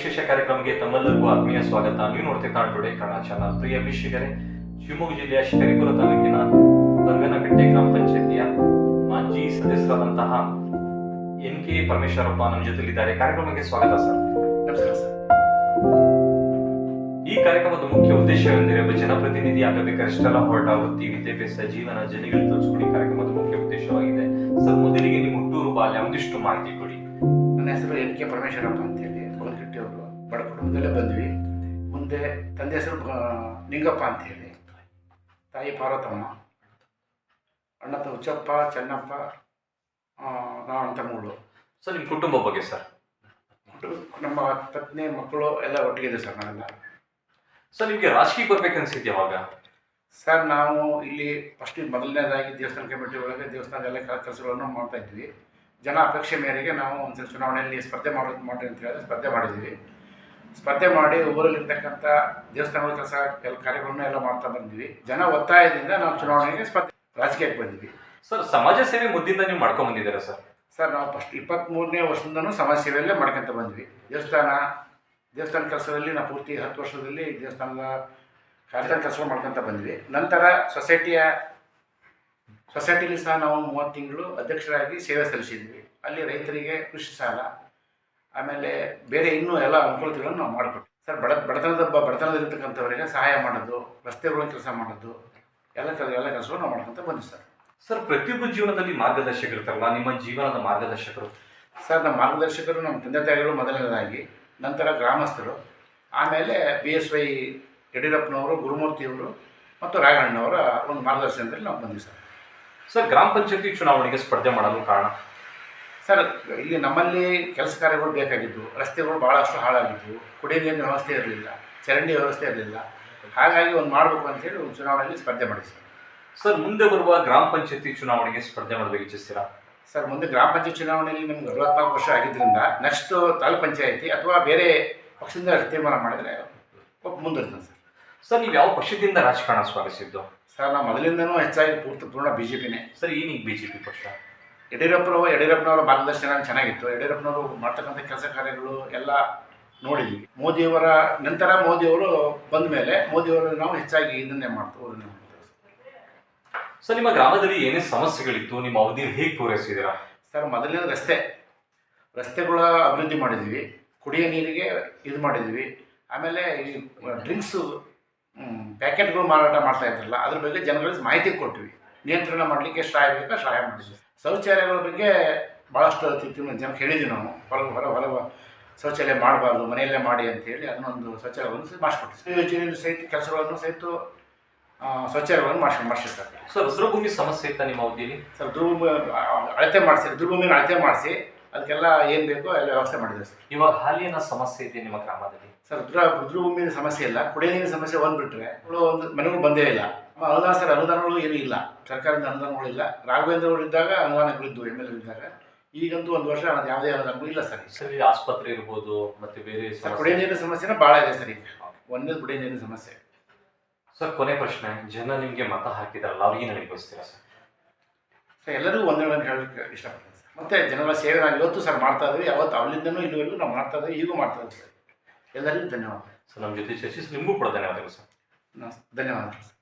ವಿಶೇಷ ಕಾರ್ಯಕ್ರಮಕ್ಕೆ ತಮ್ಮೆಲ್ಲರಿಗೂ ಆತ್ಮೀಯ ಸ್ವಾಗತ. ನೀವು ನೋಡ್ತಿದ್ದ ಟುಡೇ ಕನ್ನಡ ಚಾನಲ್. ಪ್ರಿಯ ವೀಕ್ಷಕರೇ ಶಿವಮೊಗ್ಗ ಜಿಲ್ಲೆಯ ಶಿಕಾರಿಪುರ ತಾಲೂಕಿನ ಬರ್ಗನಕಟ್ಟೆ ಗ್ರಾಮ ಪಂಚಾಯತಿಯ ಮಾಜಿ ಸದಸ್ಯರಾದಂತಹ ಎನ್ ಕೆ ಪರಮೇಶ್ವರಪ್ಪ ನಮ್ಮ ಜೊತೆಲಿದ್ದಾರೆ ಕಾರ್ಯಕ್ರಮಕ್ಕೆ ಸ್ವಾಗತ ಸರ್. ನಮಸ್ಕಾರ ಸರ್. ಈ ಕಾರ್ಯಕ್ರಮದ ಮುಖ್ಯ ಉದ್ದೇಶವೆಂದರೆ ಒಬ್ಬ ಜನಪ್ರತಿನಿಧಿ ಇಷ್ಟೆಲ್ಲ ಹೊರಟ ವೃತ್ತಿ ವಿದ್ಯಾಭ್ಯಾಸ ಜೀವನ ಜನಗಳಿಗೆ ತೋರಿಸಿಕೊಡಿ. ಕಾರ್ಯಕ್ರಮದ ಮುಖ್ಯ ಉದ್ದೇಶವಾಗಿದೆ. ಸರ್ ಮೊದಲಿಗೆ ನಿಮ್ಮ ಹುಟ್ಟೂರು ಬಾಲ್ಯ ಒಂದಿಷ್ಟು ಮಾಹಿತಿ ಕೊಡಿ. ನನ್ನ ಹೆಸರು ಎನ್ ಕೆ ಪರಮೇಶ್ವರಪ್ಪ ಅಂತೇಳಿ ಅವರು ಬಡ ಕುಟುಂಬದಲ್ಲೇ ಬಂದ್ವಿ. ಮುಂದೆ ತಂದೆ ಹೆಸರು ಲಿಂಗಪ್ಪ ನಿಂಗಪ್ಪ ಅಂತೇಳಿ. ತಾಯಿ ಪಾರ್ವತಮ್ಮ ಅಣ್ಣ ತ- ಹುಚ್ಚಪ್ಪ ಚೆನ್ನಪ್ಪ ನಾವು ಅಂತ ಮೂಳು ಸರ್ ನಿಮ್ಮ ಕುಟುಂಬ ಬಗ್ಗೆ ಸರ್? ನಮ್ಮ ಪತ್ನಿ ಮಕ್ಕಳು ಎಲ್ಲ ಒಟ್ಟಿಗೆ ಸರ್ ನಾವೆಲ್ಲ. ಸರ್ ನಿಮಗೆ ರಾಜಕೀಯ ಬರ್ಬೇಕನ್ಸಿದ್ದೆ ಯಾವಾಗ? ಸರ್ ನಾವು ಇಲ್ಲಿ ಫಸ್ಟ್ ಮೊದಲನೇದಾಗಿ ದೇವಸ್ಥಾನ ಕಮಿಟಿ ಒಳಗೆ ದೇವಸ್ಥಾನದ ಎಲ್ಲ ಕೆಲಸಗಳನ್ನು ಮಾಡ್ತಾ ಇದ್ವಿ. ಜನ ಅಪೇಕ್ಷೆ ಮೇರೆಗೆ ನಾವು ಒಂದ್ಸಲ ಚುನಾವಣೆಯಲ್ಲಿ ಸ್ಪರ್ಧೆ ಮಾಡೋದು ಮಾಡಿ ಅಂತ ಹೇಳಿದ್ರೆ ಸ್ಪರ್ಧೆ ಮಾಡಿದ್ದೀವಿ ಸ್ಪರ್ಧೆ ಮಾಡಿ ಊರಲ್ಲಿರ್ತಕ್ಕಂಥ ದೇವಸ್ಥಾನಗಳ ಕೆಲಸ ಕೆಲ ಕಾರ್ಯಗಳನ್ನ ಎಲ್ಲ ಮಾಡ್ತಾ ಬಂದ್ವಿ ಜನ ಒತ್ತಾಯದಿಂದ ನಾವು ಚುನಾವಣೆಗೆ ಸ್ಪರ್ಧೆ ರಾಜಕೀಯಕ್ಕೆ ಬಂದಿದ್ವಿ. ಸರ್ ಸಮಾಜ ಸೇವೆ ಮುದ್ದಿಂದ ನೀವು ಮಾಡ್ಕೊಂಡ್ ಬಂದಿದ್ದೀರಾ ಸರ್? ಸರ್ ನಾವು ಫಸ್ಟ್ ಇಪ್ಪತ್ತ್ಮೂರನೇ ವರ್ಷದಿಂದನೂ ಸಮಾಜ ಸೇವೆಯಲ್ಲೇ ಮಾಡ್ಕೊಂತ ಬಂದ್ವಿ. ದೇವಸ್ಥಾನ ದೇವಸ್ಥಾನ ಕೆಲಸದಲ್ಲಿ ನಾವು ಪೂರ್ತಿ ಹತ್ತು ವರ್ಷದಲ್ಲಿ ದೇವಸ್ಥಾನದ ಕಾರ್ಯಕ್ರಮ ಕೆಲಸ ಮಾಡ್ಕೊಂತ ಬಂದ್ವಿ. ನಂತರ ಸೊಸೈಟಿಯ ಸೊಸೈಟಿಲಿ ಸಹ ನಾವು ಮೂವತ್ತು ತಿಂಗಳು ಅಧ್ಯಕ್ಷರಾಗಿ ಸೇವೆ ಸಲ್ಲಿಸಿದ್ವಿ. ಅಲ್ಲಿ ರೈತರಿಗೆ ಕೃಷಿ ಸಾಲ ಆಮೇಲೆ ಬೇರೆ ಇನ್ನೂ ಎಲ್ಲ ಅನುಕೂಲತೆಗಳನ್ನು ನಾವು ಮಾಡಿಕೊಟ್ವಿ. ಸರ್ ಬಡ ಬಡತನದ ಬಡತನದಲ್ಲಿರ್ತಕ್ಕಂಥವರಿಗೆ ಸಹಾಯ ಮಾಡೋದು ರಸ್ತೆಗಳ ಕೆಲಸ ಮಾಡೋದು ಎಲ್ಲ ಕೆಲಸ ಎಲ್ಲ ಕೆಲಸಗಳು ನಾವು ಮಾಡ್ಕೊಂತ ಬಂದ್ವಿ ಸರ್. ಸರ್ ಪ್ರತಿಯೊಬ್ಬ ಜೀವನದಲ್ಲಿ ಮಾರ್ಗದರ್ಶಕರು ಇರ್ತಾರಲ್ಲ ನಿಮ್ಮ ಜೀವನದ ಮಾರ್ಗದರ್ಶಕರು? ಸರ್ ನಮ್ಮ ಮಾರ್ಗದರ್ಶಕರು ನಮ್ಮ ತಂದೆ ತಾಯಿಗಳು ಮೊದಲನೇದಾಗಿ ನಂತರ ಗ್ರಾಮಸ್ಥರು ಆಮೇಲೆ ಬಿ ಎಸ್ ವೈ ಯಡಿಯೂರಪ್ಪನವರು ಗುರುಮೂರ್ತಿಯವರು ಮತ್ತು ರಾಘಣ್ಣವರ ಒಂದು ಮಾರ್ಗದರ್ಶನದಲ್ಲಿ ನಾವು ಬಂದ್ವಿ ಸರ್. ಸರ್ ಗ್ರಾಮ ಪಂಚಾಯತಿ ಚುನಾವಣೆಗೆ ಸ್ಪರ್ಧೆ ಮಾಡಲು ಕಾರಣ? ಸರ್ ಇಲ್ಲಿ ನಮ್ಮಲ್ಲಿ ಕೆಲಸ ಕಾರ್ಯಗಳು ಬೇಕಾಗಿದ್ದು ರಸ್ತೆಗಳು ಭಾಳಷ್ಟು ಹಾಳಾಗಿದ್ದವು. ಕುಡಿಯ ನೀರಿನ ವ್ಯವಸ್ಥೆ ಇರಲಿಲ್ಲ. ಚರಂಡಿ ವ್ಯವಸ್ಥೆ ಇರಲಿಲ್ಲ. ಹಾಗಾಗಿ ಒಂದು ಮಾಡಬೇಕು ಅಂತೇಳಿ ಒಂದು ಚುನಾವಣೆಯಲ್ಲಿ ಸ್ಪರ್ಧೆ ಮಾಡಿ ಸರ್ ಸರ್ ಮುಂದೆ ಬರುವ ಗ್ರಾಮ ಪಂಚಾಯತಿ ಚುನಾವಣೆಗೆ ಸ್ಪರ್ಧೆ ಮಾಡಬೇಕು ಇಚ್ಛಿಸ್ತೀರಾ? ಸರ್ ಮುಂದೆ ಗ್ರಾಮ ಪಂಚಾಯತ್ ಚುನಾವಣೆಯಲ್ಲಿ ನಿಮ್ಗೆ ಅರವತ್ನಾಲ್ಕು ವರ್ಷ ಆಗಿದ್ದರಿಂದ ನೆಕ್ಸ್ಟ್ ತಾಲೂಕು ಪಂಚಾಯತಿ ಅಥವಾ ಬೇರೆ ಪಕ್ಷದಿಂದ ತೀರ್ಮಾನ ಮಾಡಿದರೆ ಮುಂದಿರ್ತಾನೆ ಸರ್. ಸರ್ ನೀವು ಯಾವ ಪಕ್ಷದಿಂದ ರಾಜಕಾರಣ ಸ್ವಾಗತಿಸಿದ್ದು? ಸರ್ ನಾವು ಮೊದಲಿಂದನೂ ಹೆಚ್ಚಾಗಿ ಪೂರ್ತಿ ಪೂರ್ಣ ಬಿ ಜೆ ಪಿನೇ ಸರ್ ಏನೀಗ ಪಿ ಪಕ್ಷ? ಯಡಿಯೂರಪ್ಪನವರು ಯಡಿಯೂರಪ್ಪನವರ ಮಾರ್ಗದರ್ಶನ ಚೆನ್ನಾಗಿತ್ತು. ಯಡಿಯೂರಪ್ಪನವರು ಮಾಡ್ತಕ್ಕಂಥ ಕೆಲಸ ಕಾರ್ಯಗಳು ಎಲ್ಲ ನೋಡಿದ್ವಿ. ಮೋದಿಯವರ ನಂತರ ಮೋದಿಯವರು ಬಂದ ಮೇಲೆ ಮೋದಿಯವರು ನಾವು ಹೆಚ್ಚಾಗಿ ಇದನ್ನೇ ಮಾಡ್ತೀವಿ ಸರ್ ನಿಮ್ಮ ಗ್ರಾಮದಲ್ಲಿ ಏನೇ ಸಮಸ್ಯೆಗಳಿತ್ತು? ನಿಮ್ಮ ಅವಧಿ ಹೇಗೆ ಪೂರೈಸಿದ್ದೀರಾ? ಸರ್ ಮೊದಲನೇ ರಸ್ತೆ ರಸ್ತೆಗಳ ಅಭಿವೃದ್ಧಿ ಮಾಡಿದ್ವಿ. ಕುಡಿಯೋ ನೀರಿಗೆ ಇದು ಮಾಡಿದ್ವಿ. ಆಮೇಲೆ ಈ ಡ್ರಿಂಕ್ಸು ಪ್ಯಾಕೆಟ್ಗಳು ಮಾರಾಟ ಮಾಡ್ತಾ ಇದ್ರಲ್ಲ ಅದ್ರ ಬಗ್ಗೆ ಜನಗಳಿಗೆ ಮಾಹಿತಿ ಕೊಟ್ವಿ. ನಿಯಂತ್ರಣ ಮಾಡಲಿಕ್ಕೆ ಸಹಾಯ ಬೇಕೋ? ಸಹಾಯ ಮಾಡಿದ್ವಿ. ಶೌಚಾಲಯಗಳ ಬಗ್ಗೆ ಭಾಳಷ್ಟು ಅತಿಥಿ ಜನಕ್ಕೆ ಹೇಳಿದ್ವಿ ನಾವು. ಹೊರ ಹೊರ ಹೊರ ಶೌಚಾಲಯ ಮಾಡಬಾರ್ದು ಮನೆಯಲ್ಲೇ ಮಾಡಿ ಅಂತೇಳಿ ಅದನ್ನೊಂದು ಶೌಚಾಲಯವನ್ನು ಮಾಡಿಸ್ಕೊಟ್ವಿ. ಯೋಜನೆ ಸಹಿತ ಕೆಲಸಗಳನ್ನು ಸಹಿತ ಶೌಚಾಲಯಗಳನ್ನು ಮಾಡಿಸ್ ಮಾಡಿಸಿರ್ತಾರೆ. ಸರ್ ದುರ್ಭೂಮಿ ಸಮಸ್ಯೆ ಇತ್ತ ನಿಮ್ಮ ಅವಧಿಯಲ್ಲಿ ಸರ್ ದುರ್ಭೂಮಿ ಅಳತೆ ಮಾಡಿಸಿ ದುರ್ಭೂಮಿನ ಅಳತೆ ಮಾಡಿಸಿ ಅದಕ್ಕೆಲ್ಲ ಏನು ಬೇಕೋ ಎಲ್ಲ ವ್ಯವಸ್ಥೆ ಮಾಡಿದೆ ಸರ್. ಇವಾಗ ಹಾಲಿನ ಸಮಸ್ಯೆ ಇದೆ ನಿಮ್ಮ ಗ್ರಾಮದಲ್ಲಿ. ಸರ್ ರುದ್ರ ರುದ್ರಭೂಮಿನ ಸಮಸ್ಯೆ ಇಲ್ಲ ಕುಡಿಯ ನೀರಿನ ಸಮಸ್ಯೆ ಒಂದು ಬಿಟ್ಟರೆ ಒಂದು ಮನೆಗಳು ಬಂದೇ ಇಲ್ಲ. ಅನುದಾನ ಸರ್ ಅನುದಾನಗಳು ಏನು ಇಲ್ಲ. ಸರ್ಕಾರದಿಂದ ಅನುದಾನಗಳು ಇಲ್ಲ. ರಾಘವೇಂದ್ರ ಅವರು ಇದ್ದಾಗ ಅನುದಾನಗಳಿದ್ದು ಎಂ ಎಲ್ ಇದ್ದಾಗ. ಈಗಂತೂ ಒಂದು ವರ್ಷ ಅದು ಯಾವುದೇ ಅನುದಾನಗಳು ಇಲ್ಲ ಸರ್. ಸರಿ ಆಸ್ಪತ್ರೆ ಇರ್ಬೋದು ಮತ್ತೆ ಬೇರೆ ಸರ್ ಕುಡಿಯ ನೀರಿನ ಸಮಸ್ಯೆನೇ ಭಾಳ ಇದೆ ಸರ್ ಈಗ. ಒಂದೇ ಕುಡಿಯ ನೀರಿನ ಸಮಸ್ಯೆ. ಸರ್ ಕೊನೆ ಪ್ರಶ್ನೆ. ಜನ ನಿಮಗೆ ಮತ ಹಾಕಿದಾರಲ್ಲ ಅವ್ರಿಗೆ ನನಗೆ ಬಯಸ್ತೀರಾ ಸರ್? ಸರ್ ಎಲ್ಲರಿಗೂ ಒಂದೇ ಹೇಳಕ್ಕೆ ಇಷ್ಟಪಡ್ತೀನಿ. ಮತ್ತು ಜನಗಳ ಸೇವೆ ನಾವು ಇವತ್ತು ಸರ್ ಮಾಡ್ತಾ ಇದ್ವಿ ಯಾವತ್ತು ಅಲ್ಲಿಂದನೂ ಇಲ್ಲಿವರೆಗೂ ನಾವು ಮಾಡ್ತಾ ಇದ್ದೀವಿ. ಈಗೂ ಮಾಡ್ತಾ ಇದ್ದೀವಿ. ಸರ್ ಎಲ್ಲರಿಗೂ ಧನ್ಯವಾದ. ಸರ್ ನಮ್ಮ ಜೊತೆ ಚರ್ಚಿಸಿ ನಿಮಗೂ ಕೂಡ ಧನ್ಯವಾದಗಳು ಸರ್. ನಮಸ್ತೆ. ಧನ್ಯವಾದಗಳು ಸರ್.